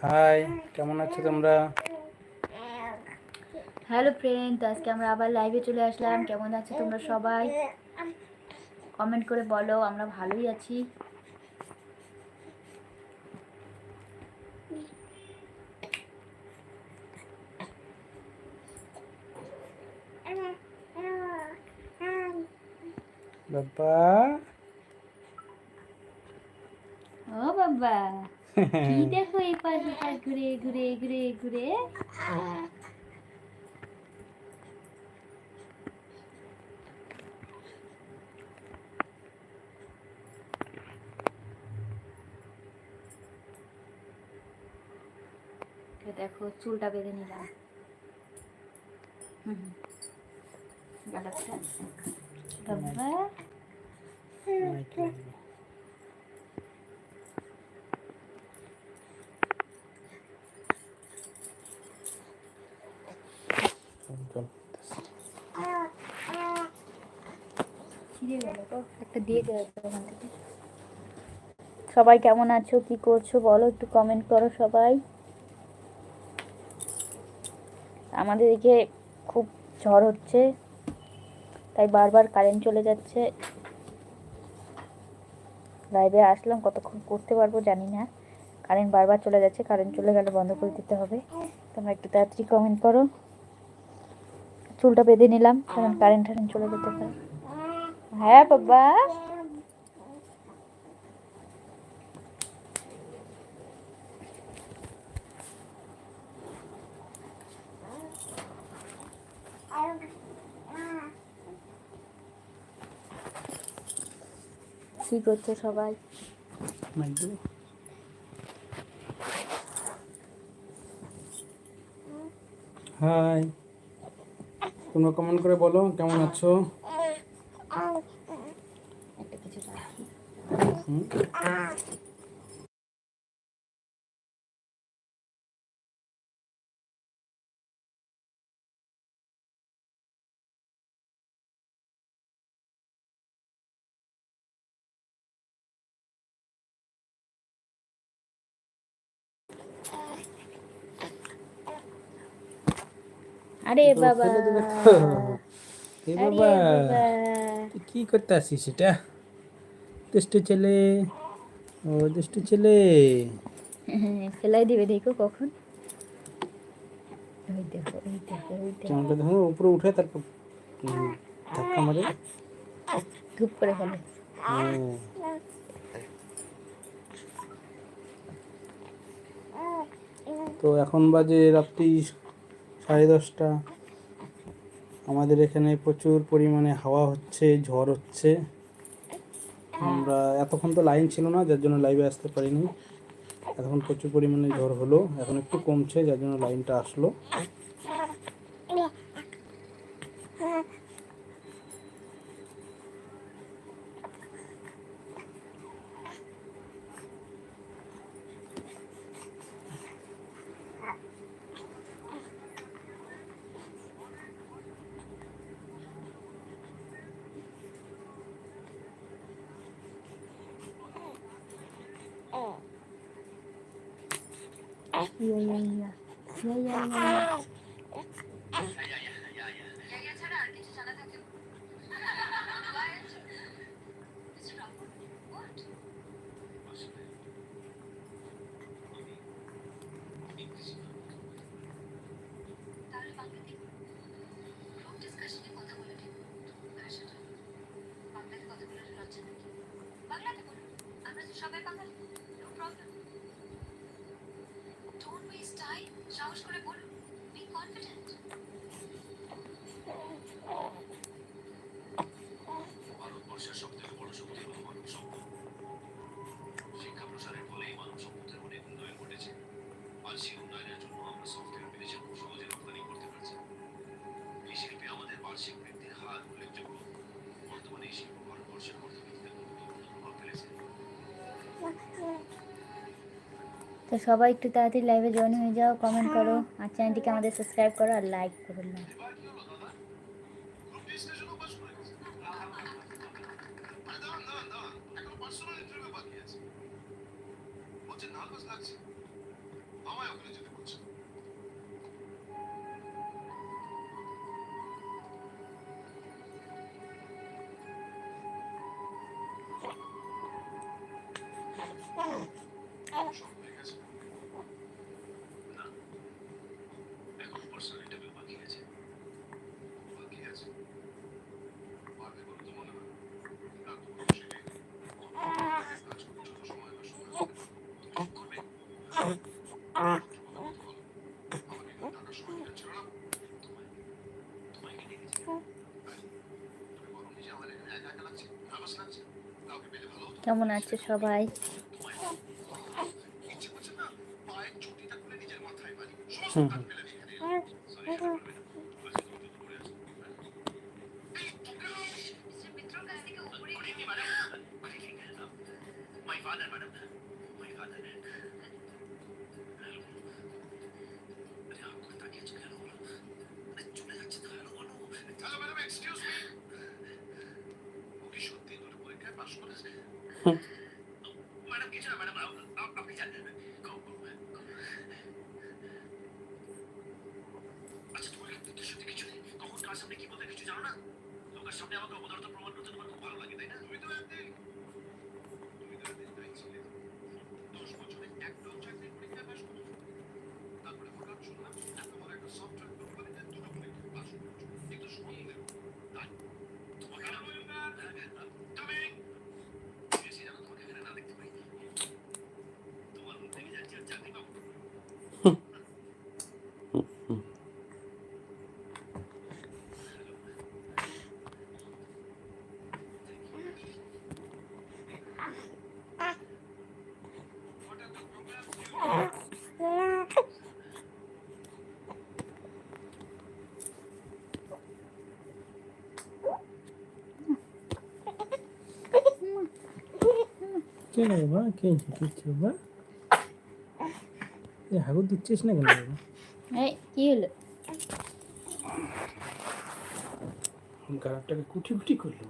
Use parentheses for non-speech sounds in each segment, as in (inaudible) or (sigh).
High কেমন আছো তোমরা? হ্যালো ফ্রেন্ড আজকে আমরা আবার লাইভে চলে আসলাম। কেমন আছো তোমরা সবাই? কমেন্ট করে বলো আমরা ভালোই আছি। বাবা। ও বাবা কি (laughs) দেখো এই পাশে? পাশ ঘুরে ঘুরে ঘুরে ঘুরে। দেখো চুলটা বেঁধে নিলাম। হুম। বাবা মাইক লাগবে। চল, চল। সবাই কেমন আছো? কি করছ? বলো, একটু কমেন্ট করো সবাই। আমাদের এদিকে খুব ঝড় হচ্ছে, তাই বারবার কারেন্ট চলে যাচ্ছে। লাইভে আসলাম, কতক্ষণ করতে পারব জানি না। কারেন্ট বারবার চলে যাচ্ছে কারেন্ট চলে গেলে বন্ধ করে দিতে হবে। তোমরা একটু তাড়াতাড়ি কমেন্ট করো। চুলটা বেঁধে নিলাম, কারণ কারেন্ট টারেন্ট চলে যেতে পারে। হ্যাঁ বাবা। কি করছ সবাই? হাই তোমরা কমেন্ট করে বলো কেমন আছো একটা কিছু রাখি হুম? (laughs) আরে বাবা। এ বাবা। বাবা। কি করতে আসিস এটা? দুষ্টু ছেলে। ও দুষ্টু ছেলে। (laughs) ফেলাই দিবে দেখো কখন। ওই দেখো ওই দেখো ওই দেখো। উপরে উঠে তারপর ধাক্কা মারে। ধূপ করে ফেলে। তো এখন বাজে রাত্রি সাড়ে দশটা। আমাদের এখানে প্রচুর পরিমাণে হাওয়া হচ্ছে, ঝড় হচ্ছে। আমরা এতক্ষণ তো লাইন ছিল না, যার জন্য লাইভে আসতে পারিনি। এতক্ষণ প্রচুর পরিমাণে ঝড় হলো, এখন একটু কমছে, যার জন্য লাইনটা আসলো। সাহস করে বলুন বি কনফিডেন্ট ভারতবর্ষের সব থেকে বড় শক্তি হল মানব সম্পদ শিক্ষা প্রসারের ফলেই মানব সম্পদের অনেক উন্নয়ন ঘটেছে। আজ সেই উন্নয়নের জন্য আমরা সফটওয়্যার বিদেশে খুব সহজে রপ্তানি করতে পারছি। এই শিল্পে আমাদের বার্ষিক বৃদ্ধির হার উল্লেখযোগ্য। বর্তমানে এই শিল্প ভারতবর্ষের অর্থনীতিতে গুরুত্বপূর্ণ প্রভাব ফেলেছে। তো সবাই একটু তাড়াতাড়ি লাইভে জয়েন হয়ে যাও কমেন্ট করো, আর চ্যানেলটিকে আমাদের সাবস্ক্রাইব করো আর লাইক করো কেমন আছে সবাই? কিচ্ছু নাই মা কি হয়েছে কিচ্ছু বা। এ হাগুর দিচ্ছিস না কেন? এই কি হলো? গাড়াটাকে কুটি কুটি করল।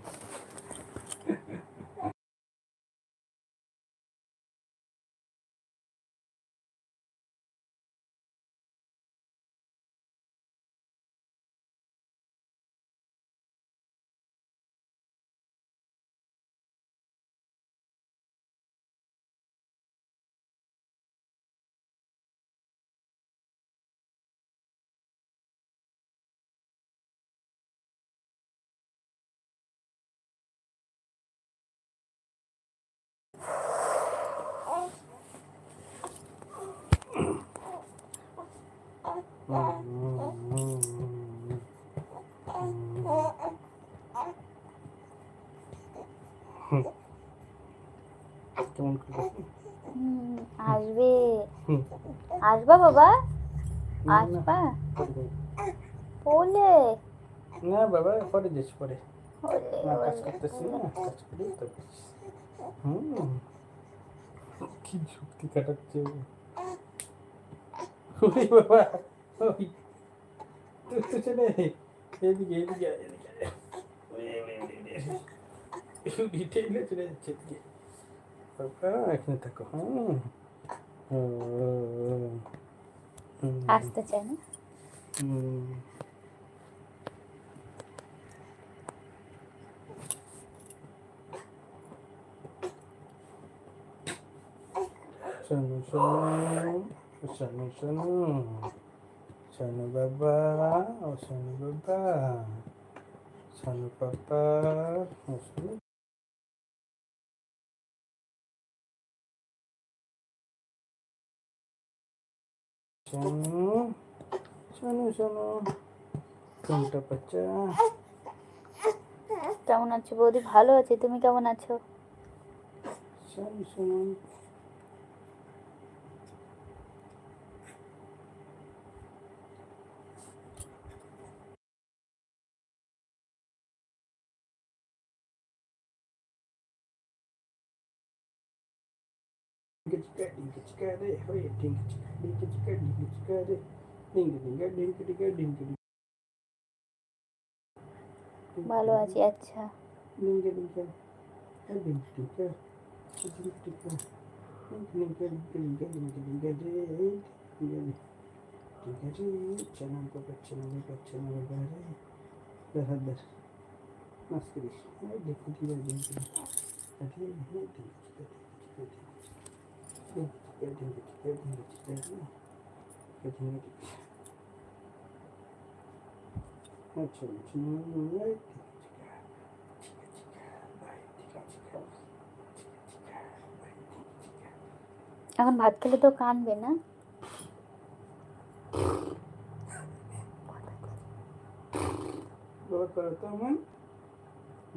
আসবে। আসবা বাবা? আসবা? ওলে না বাবা পরে যাস পরে। কাজ করতেছি না কাজ করি তো হুম। কি যুক্তি কাটাচ্ছে বাবা। Oi. Tu, tu ce l'hai? Vedi che, vedi che, vedi che. ডিটেইলে চলে যাচ্ছে এদিকে এখানে থাকো হ্যাঁ আসতে চাই না শোনো শোনো শোনো শোনো শোনো বাবা ও শোনো বাবা শোনো বাবা ও শোনো শোনো শোনো শোনো কোনটা বাচ্চা? কেমন আছো বৌদি? ভালো আছি তুমি কেমন আছো? শোনো শোনো চিকারে হয়ে ডিঙ্কি চিকা ডিঙ্কি চিকা ডিঙ্কি চিকারে ডিঙ্কি ডিঙ্কা ডিঙ্কি টিকা ডিঙ্কি ভালো আছি আচ্ছা ডিঙ্কা ডিঙ্কা ডিঙ্কি টিকা ডিঙ্কি টিকা ডিঙ্কি ডিঙ্কা ডিঙ্কা ডিঙ্কি ডিঙ্কা রে ঠিক আছে চ্যানেল তো পাচ্ছে না পাচ্ছে না বাইরে দেখার দেখ মাছ করিস দেখুন কি দেখুন ঠিক আছে ঠিক আছে ঠিক আছে এখন ভাত খেলে তো কানবে না?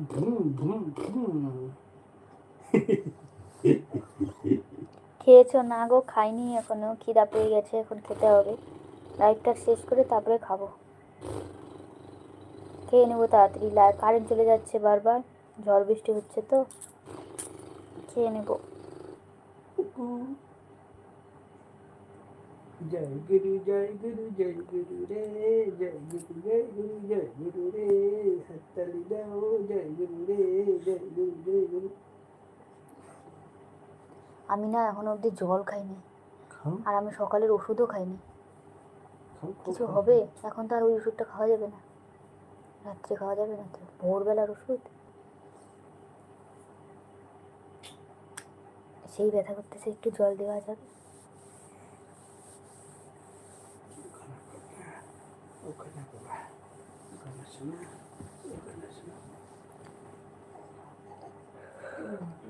ধুম ধুম ধুম খেয়েছো? না গো, খাইনি এখনও। খিদা পেয়ে গেছে, এখন খেতে হবে। লাইটটা শেষ করে তারপরে খাব। খেয়ে নেব তাড়াতাড়ি। কারেন্ট চলে যাচ্ছে বারবার। ঝড় বৃষ্টি হচ্ছে তো। খেয়ে নেব। জয় গুরু জয় গুরু জয় গুরু রে, জয় গুরু জয় গুরু জয় গুরু রে। হাততালি দাও, জয় গুরু রে, জয় গুরু জয় গুরু। আমি না এখনও অবধি জল খাইনি। আর আমি সকালের ওষুধও খাইনি। কিছু হবে? এখন তো আর ওই ওষুধটা খাওয়া যাবে না। রাত্রে খাওয়া যাবে না তো? ভোরবেলার ওষুধ? সেই ব্যথা করতেছে একটু জল দেওয়া যাবে বাবা ওখানে শোনা ওখানে শোনা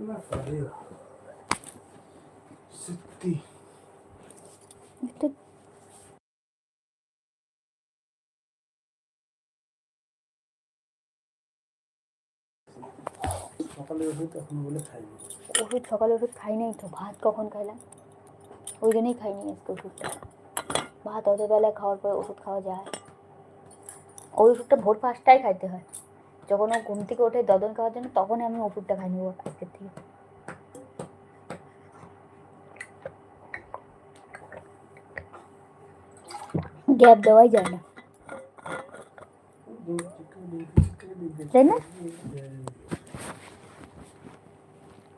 না পারে সত্যি। একটু সকালে ওষুধ তখন বলে খাইনি ওষুধ সকালে ওষুধ খাই নাই তো ভাত কখন খাইলাম? ওই জন্যই খাইনি আজকে ওষুধটা। ভাত ওদের বেলায় খাওয়ার পরে ওষুধ খাওয়া যায়। ওই ওষুধটা ভোর পাঁচটায় খাইতে হয়। যখন ও ঘুম থেকে ওঠে দদন খাওয়ার জন্য তখনই আমি ওষুধটা খাই নেব আজকের থেকে। গ্যাপ দেওয়াই যায় না। তাই না?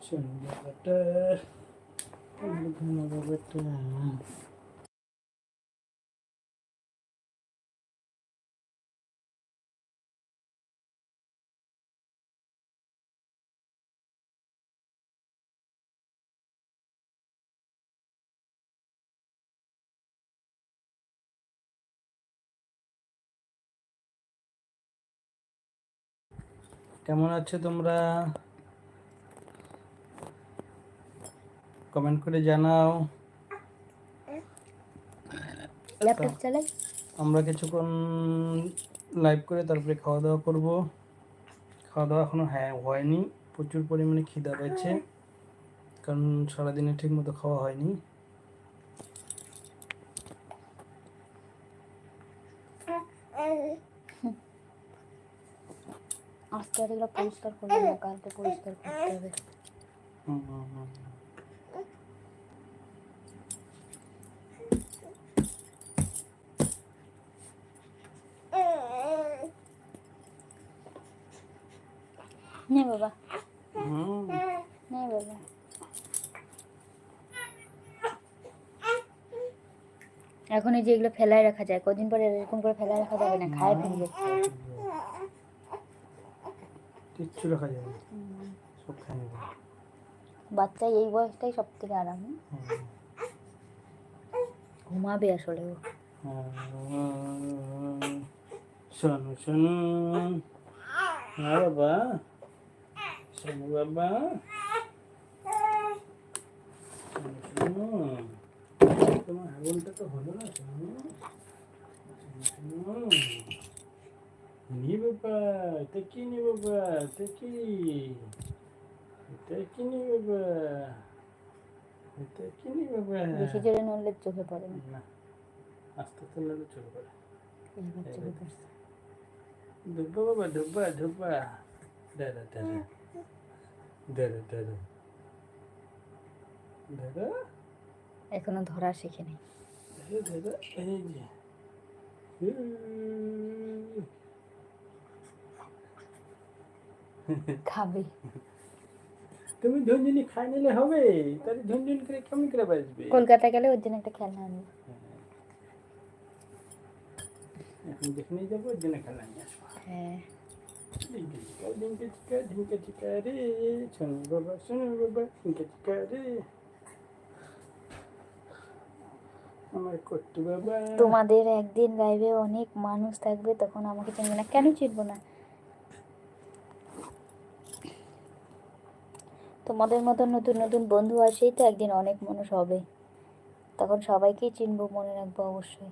সন্ধ্যাটা কেমন আছো তোমরা? কমেন্ট করে জানাও। আমরা কিছুক্ষণ লাইভ করে তারপরে খাওয়া দাওয়া করব। খাওয়া দাওয়া এখনও হ্যাঁ হয়নি। প্রচুর পরিমাণে খিদা রয়েছে কারণ সারাদিনে ঠিক মতো খাওয়া হয়নি। আস্তে এগুলো পরিষ্কার করব না কালকে পরিষ্কার করতে হবে। নে বাবা নে বাবা এখন এই যে এগুলো ফেলায় রাখা যায়, কদিন পরে এরকম করে ফেলায় রাখা যাবে না, খায় ফেলবে কিচ্ছু রাখা যাবে না সব খেয়ে নেবে বাচ্চা এই বয়সটাই সব থেকে আরাম। ঘুমাবে আসলে ও। শোনো শোনো। হ্যাঁ বাবা। শোনো বাবা। শোনো, তোমার আগুনটা তো হলো না শোনো শোনো, শোনো। নি বাবা এটা কি নি বাবা এটা কি এটা কি নি বাবা এটা কি নি বাবা বেশি জোরে নড়লে চোখে পড়ে না আস্তে আস্তে নাহলে চলে পড়ে এইবার চোখে পড়ছে ডুব্বা বাবা ডুব্বা ডুব্বা দাদা দাদা দাদা দাদা দাদা এখনও ধরা শিখেনি দাদা এই যে খাবে। তুমি ঝুনঝুনি খাই নিলে হবে তাহলে ঝুনঝুন করে কেমন করে বাজবে কলকাতা গেলে ওর জন্য একটা খেলনা আনব। এখন যেখানেই যাব ওর জন্য খেলা নিয়ে আসব। হ্যাঁ। ঢিঙ্কা চিকা ঢিঙ্কা চিকা রে শোনো বাবা শোনো বাবা ঢিঙ্কা চিকা রে। আমার কট্টু বাবা। তোমাদের একদিন লাইভে অনেক মানুষ থাকবে তখন আমাকে চিনবে না। কেন চিনবো না? তোমাদের মতন নতুন নতুন বন্ধু আসেই তো একদিন অনেক মানুষ হবে। তখন সবাইকেই চিনবো মনে রাখব অবশ্যই।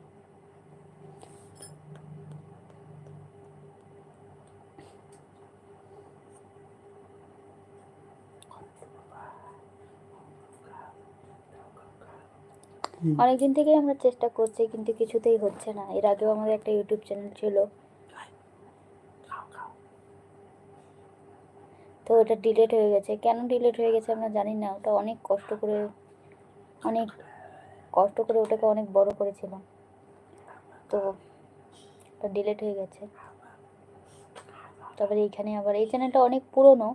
অনেকদিন থেকেই আমরা চেষ্টা করছি কিন্তু কিছুতেই হচ্ছে না। এর আগেও আমাদের একটা ইউটিউব চ্যানেল ছিল। তো ওটা ডিলেট হয়ে গেছে। কেন ডিলেট হয়ে গেছে আমরা জানি না। ওটা অনেক কষ্ট করে অনেক কষ্ট করে ওটাকে অনেক বড় করেছিলাম তো ওটা ডিলেট হয়ে গেছে। তারপরে এইখানে আবার এই চ্যানেলটা অনেক পুরনো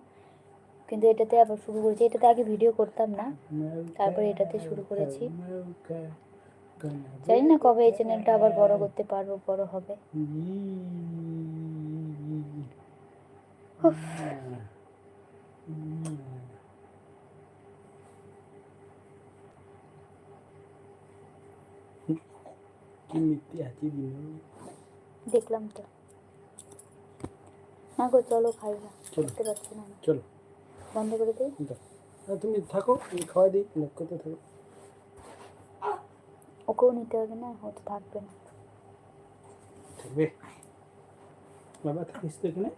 কিন্তু এটাতে আবার শুরু করেছি। এটাতে আগে ভিডিও করতাম না। তারপরে এটাতে শুরু করেছি। জানি না কবে এই চ্যানেলটা আবার বড় করতে পারব বড় হবে। কি মিথ্যে আছে দিন দেখলাম তো না গো চলো খাই না চলো। করতে পারছি না আমি। চলো বন্ধ করে দিই দাও। আর তুমি থাকো আমি খাওয়া দিই করতে থাকো ওকেও নিতে হবে না ও তো থাকবে না থাকবে বাবা থাকিস তো এখানে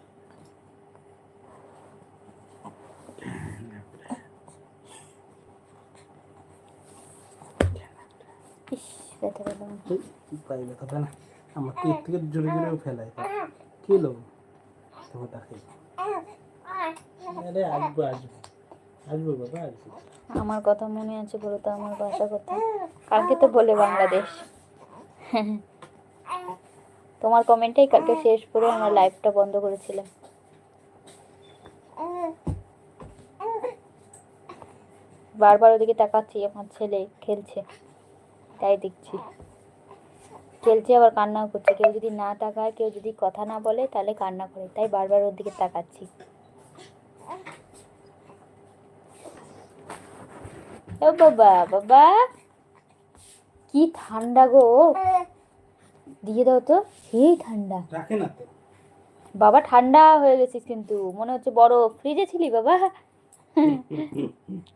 ইস পেলাম পায়ে ব্যথা পায় না। আমার তো থেকে জোরে জোরেও ফেলায় কি হলো? তোমার আরে আসব আসব। আসব বাবা আসব। আমার কথা মনে আছে বলো তো আমার বাসা কোথায়? কালকে তো বলে বাংলাদেশ। তোমার কমেন্টেই কালকে শেষ করে আমার লাইভটা বন্ধ করেছিলাম। বারবার ওদিকে তাকাচ্ছি আমার ছেলে খেলছে। তাই দেখছি। খেলছে আবার কান্নাও করছে। কেউ যদি না তাকায় কেউ যদি কথা না বলে তাহলে কান্না করে। তাই বারবার ওর দিকে তাকাচ্ছি। ও বাবা বাবা! কি ঠান্ডা গো! দিয়ে দাও তো। সেই ঠান্ডা। বাবা ঠান্ডা হয়ে গেছিস কিন্তু। মনে হচ্ছে বড় ফ্রিজে ছিলি বাবা? (laughs)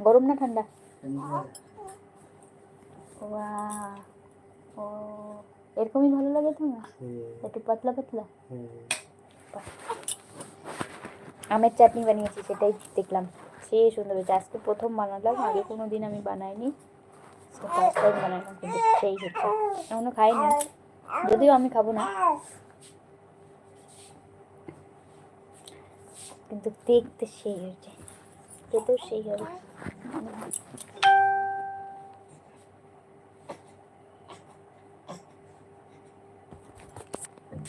গরম না ঠান্ডা। ও। এরকমই ভালো লাগে তোমার হ্যাঁ, একটু পাতলা পাতলা? হ্যাঁ। আমের চাটনি বানিয়েছি সেটাই দেখলাম। সেই সুন্দর হয়েছে। আজকে প্রথম বানালাম আগে কোনো দিন আমি বানাইনি। ফার্স্ট টাইম বানালাম কিন্তু সেই হচ্ছে। এখনও খাইনি। যদিও আমি খাব না। কিন্তু দেখতে সেই হয়েছে। খেতেও সেই হবে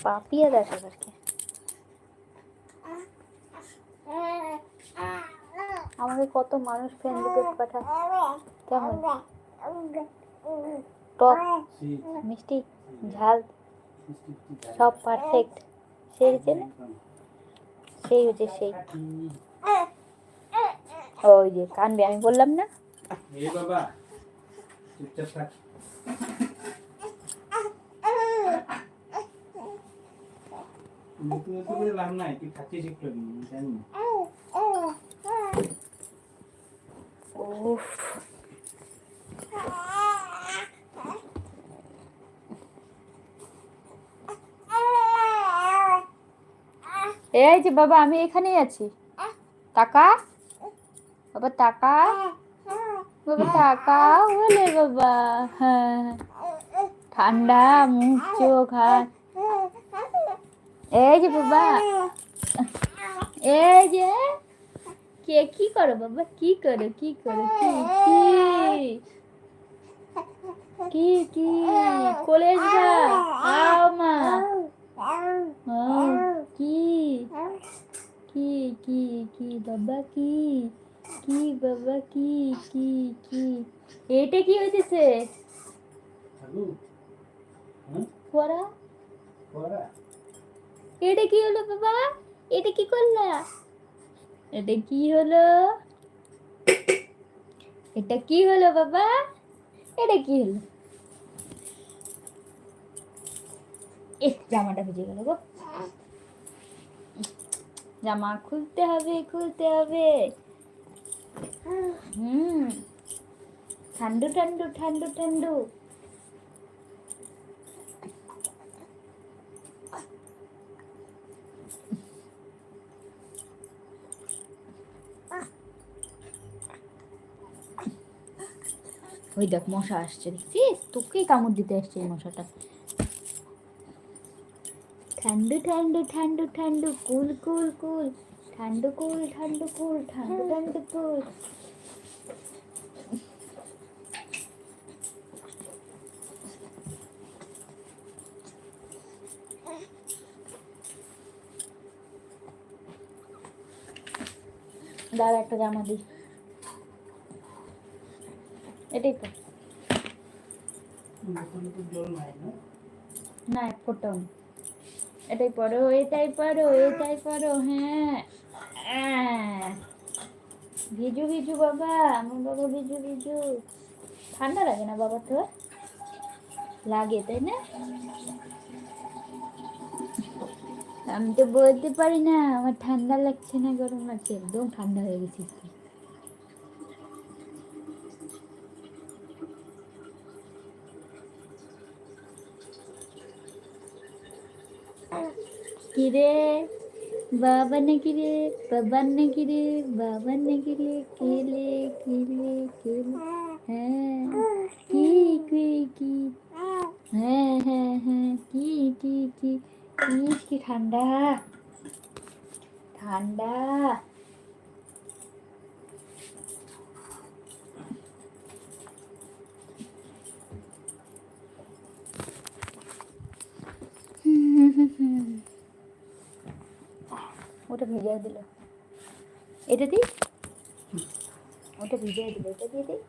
পাপিয়া দাস এবার কি আমাকে কত মানুষ ফেসবুকে পাঠায় কেমন টক মিষ্টি ঝাল। সব পারফেক্ট সেই হচ্ছে সেই হচ্ছে সেই ওই যে কানবে আমি বললাম না। এই বাবা চুপচাপ থাক। নতুন নতুন করে লাভ নাই তুই খাচ্ছিস একটু জানি উফ। এই যে বাবা আমি এখানেই আছি। টাকা বাবা, টাকা? বাবা, টাকা বলে বাবা হ্যাঁ। ঠান্ডা মুখ চোখ এই যে বাবা, এই যে, কে কি করো বাবা? কি করো কি করো? কি কি? কি কি? কোলে যা আও মা। কি? কি কি কি, বাবা, কি? কি বাবা কি কি কি? এটা কি হইতেছে? হ্যাঁ? পড়া এটা কি হলো বাবা? এটা কি করলা? এটা কি হলো? এটা কি হলো বাবা? এটা কি হলো? এ জামাটা ভিজে গেল গো। জামা খুলতে হবে খুলতে হবে। ঠান্ডু ঠান্ডু ঠান্ডু ঠান্ডু। ওই দেখ, মশা আসছে দেখছিস তোকেই কামড় দিতে আসছে এই মশাটা। ঠান্ডু ঠান্ডু ঠান্ডু ঠান্ডু, কুল কুল কুল। ঠান্ডু কুল ঠান্ডু কুল ঠান্ডু ঠান্ডু কুল দাদা একটা জামা দিই। এটাই পর তো। না, এক ফোটাও এটাই পড়ো এটাই পড়ো এটাই পড়ো হ্যাঁ। ভিজু ভিজু, বাবা। আমার বাবা ভিজু ভিজু। ঠান্ডা লাগে না বাবা তো? লাগে, তাই না? আমি তো বলতে পারি না, আমার ঠান্ডা লাগছে না, গরম লাগছে। একদম ঠান্ডা হয়ে গেছি। কিরে? বাবা নাকি রে বাবার নাকি রে বাবার নাকি রে কেলে কেলে কেলে হ্যাঁ কি কি কি হ্যাঁ হ্যাঁ হ্যাঁ কি কি কি কি কি ঠান্ডা ঠান্ডা ওটা ভিজিয়ে দিল। এটা দি ওটা ভিজিয়ে দিল। এটা দিয়ে দিই?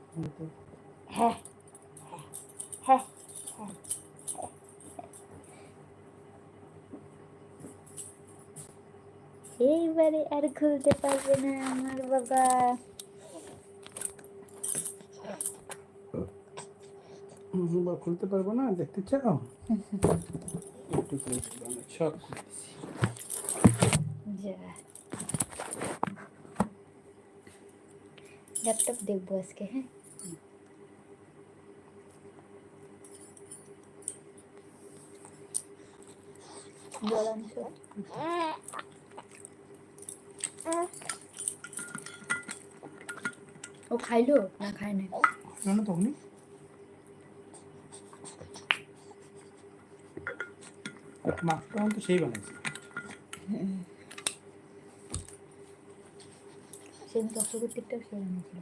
হ্যাঁ। হ্যাঁ। হ্যাঁ এইবারে আর খুলতে পারবে না আমার বাবা। খুলতে পারব না দেখতে চাও? (laughs) একটু সব খুলতেছি। যা ল্যাপটপ দেখব আজকে হ্যাঁ জল আনছো ও খাইলো না খায় না কেন তখনই মাছটা তো সেই বানাইছে সেদিন চক্রবর্তীটাও সে এনেছিল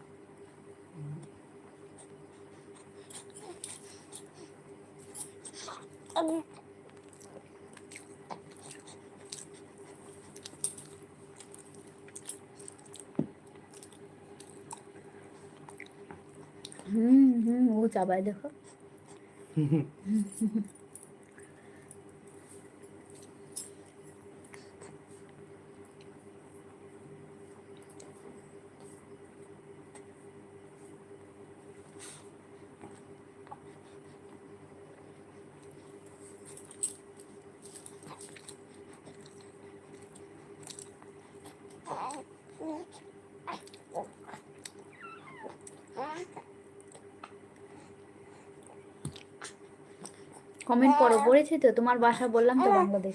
হুম হুম ও চাবায় দেখো কমেন্ট করো হ্যাঁ। বলেছি তো তোমার বাসা বললাম তো Bangladesh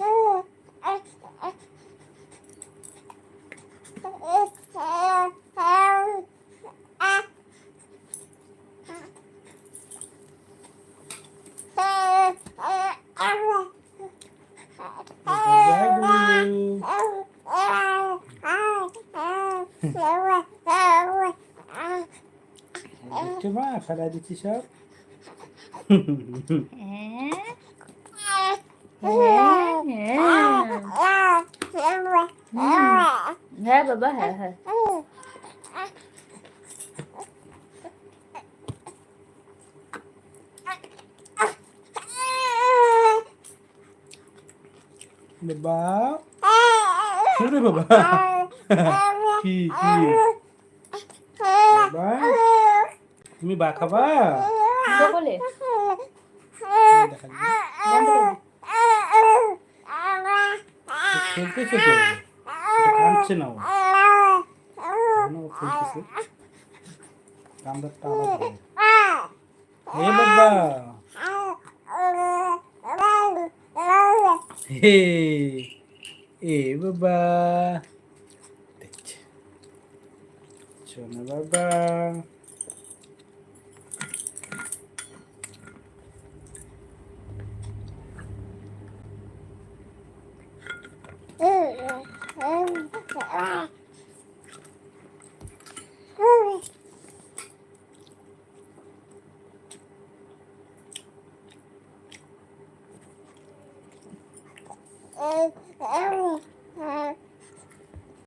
Come on, can I do t-shirt? তুমি বা খাবা। ও খেলতেছে তো? কাঁদছে না ও? খেলতেছে? কান্দারটা আলাদা হবে। বাবা! হে এ বাবা! দেখছে। শোনো বাবা।